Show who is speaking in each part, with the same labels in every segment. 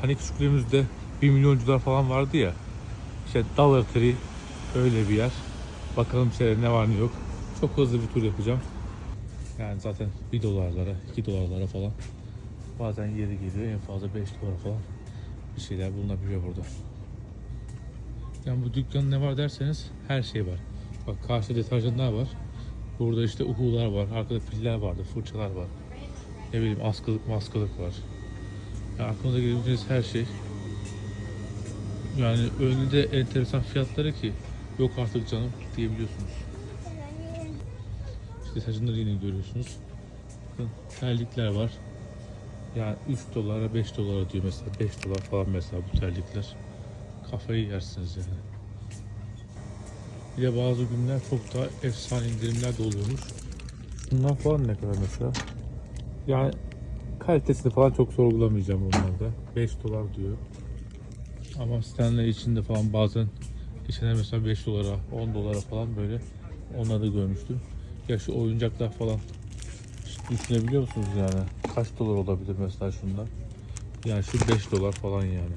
Speaker 1: Hani küçüklüğümüzde 1 milyoncular falan vardı ya. İşte Dollar Tree öyle bir yer. Bakalım içeride ne var ne yok. Çok hızlı bir tur yapacağım. Yani zaten 1 dolarlara, 2 dolarlara falan. Bazen yeri geliyor en fazla 5 dolar falan bir şeyler bulunabiliyor burada. Yani bu dükkanın ne var derseniz her şey var. Bak karşıda deterjanlar var. Burada işte uhular var. Arkada piller vardı, fırçalar var. Ne bileyim askılık maskılık var. Yani aklınıza gelebileceğiniz her şey. Yani önünde enteresan fiyatları ki yok artık canım diyebiliyorsunuz. İşte deterjanları yine görüyorsunuz. Bakın terlikler var. Yani 3 dolara 5 dolara diyor mesela 5 dolar falan mesela bu terlikler. Kafayı yersiniz yani. Bir de bazı günler çok daha efsane indirimler de oluyormuş. Bunlar falan ne kadar mesela? Yani kalitesini falan çok sorgulamayacağım onlarda. 5 dolar diyor. Ama Stanley içinde falan bazen içine mesela 5 dolara 10 dolara falan böyle onları da görmüştüm. Ya şu oyuncaklar falan düşünebiliyor musunuz yani? Kaç dolar olabilir mesela şundan? Yani şu 5 dolar falan yani.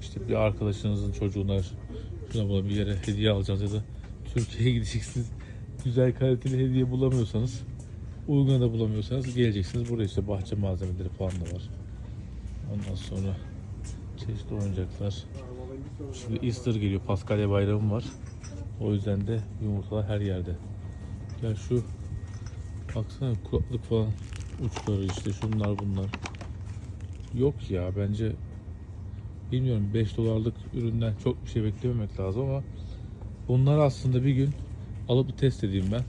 Speaker 1: İşte bir arkadaşınızın çocuğuna şuna buna bir yere hediye alacağız ya da Türkiye'ye gideceksiniz. Güzel kaliteli hediye bulamıyorsanız uygun da bulamıyorsanız geleceksiniz. Burada işte bahçe malzemeleri falan da var. Ondan sonra çeşitli oyuncaklar. Şimdi Easter geliyor. Paskalya bayramı var. O yüzden de yumurtalar her yerde. Ya şu baksana kulaklık falan uçları işte şunlar bunlar. Yok ya bence bilmiyorum 5 dolarlık üründen çok bir şey beklememek lazım ama bunları aslında bir gün alıp test edeyim ben.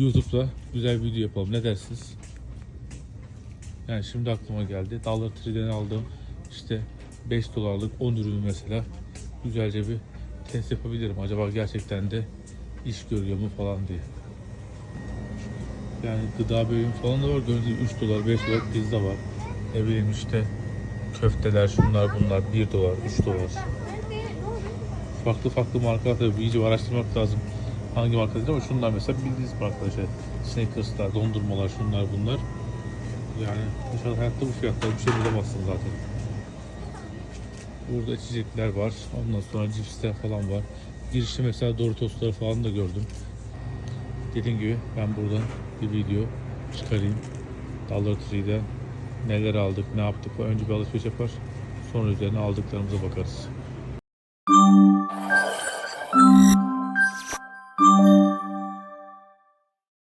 Speaker 1: YouTube'da güzel bir video yapalım. Ne dersiniz? Yani şimdi aklıma geldi. Dollar Tree'den aldığım işte 5 dolarlık 10 ürünü mesela güzelce bir test yapabilirim. Acaba gerçekten de iş görüyor mu falan diye. Yani gıda bölümü falan da var. Gördüğünüz gibi 3 dolar, 5 dolar pizza var. Ne bileyim işte köfteler, şunlar bunlar 1 dolar, 3 dolar. Farklı farklı markalar tabii iyice araştırmak lazım. Hangi marka değil ama şunlar mesela bildiğiniz markalar işte Snickers'lar, dondurmalar, şunlar bunlar. Yani dışarıda hayatta bu fiyatlara bir şey bulamazsın zaten. Burada içecekler var. Ondan sonra cipsler falan var. Girişte mesela Doritos'ları falan da gördüm. Dediğim gibi ben buradan bir video çıkarayım. Dollar Tree'den neler aldık, ne yaptık. Önce bir alışveriş yapar. Sonra üzerine aldıklarımıza bakarız.